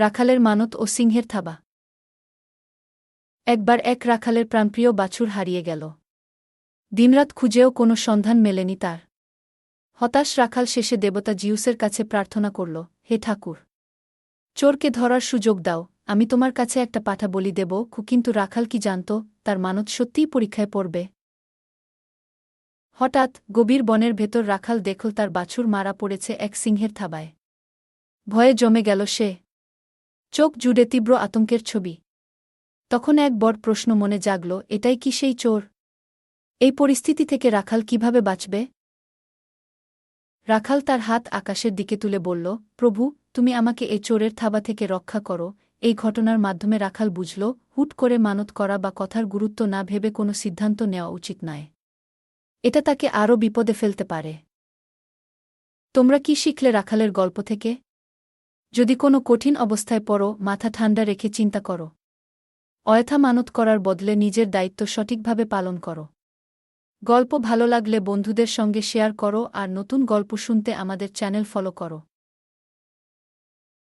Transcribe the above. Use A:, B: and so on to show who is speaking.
A: রাখালের মানত ও সিংহের থাবা। একবার এক রাখালের প্রাণপ্রিয় বাছুর হারিয়ে গেল। দিনরাত খুঁজেও কোনো সন্ধান মেলেনি তার। হতাশ রাখাল শেষে দেবতা জিউসের কাছে প্রার্থনা করল, হে ঠাকুর, চোরকে ধরার সুযোগ দাও, আমি তোমার কাছে একটা পাঠা বলি দেব, কিন্তু রাখাল কি জানত, তার মানত সত্যিই পরীক্ষায় পড়বে? হঠাৎ গভীর বনের ভেতর রাখাল দেখল তার বাছুর মারা পড়েছে এক সিংহের থাবায়। ভয়ে জমে গেল সে। চোখ জুড়ে তীব্র আতঙ্কের ছবি। তখন এক বড় প্রশ্ন মনে জাগল, এটাই কি সেই চোর? এই পরিস্থিতি থেকে রাখাল কীভাবে বাঁচবে? রাখাল তার হাত আকাশের দিকে তুলে বলল, প্রভু, তুমি আমাকে এই চোরের থাবা থেকে রক্ষা করো। এই ঘটনার মাধ্যমে রাখাল বুঝল, হুট করে মানত করা বা কথার গুরুত্ব না ভেবে কোনো সিদ্ধান্ত নেওয়া উচিত নয়। এটা তাকে আরও বিপদে ফেলতে পারে। তোমরা কি শিখলে রাখালের গল্প থেকে? যদি কোনো কঠিন অবস্থায় পড়ো, মাথা ঠান্ডা রেখে চিন্তা করো। অয়থা মানত করার বদলে নিজের দায়িত্ব সঠিকভাবে পালন করো। গল্প ভালো লাগলে বন্ধুদের সঙ্গে শেয়ার করো আর নতুন গল্প শুনতে আমাদের চ্যানেল ফলো করো।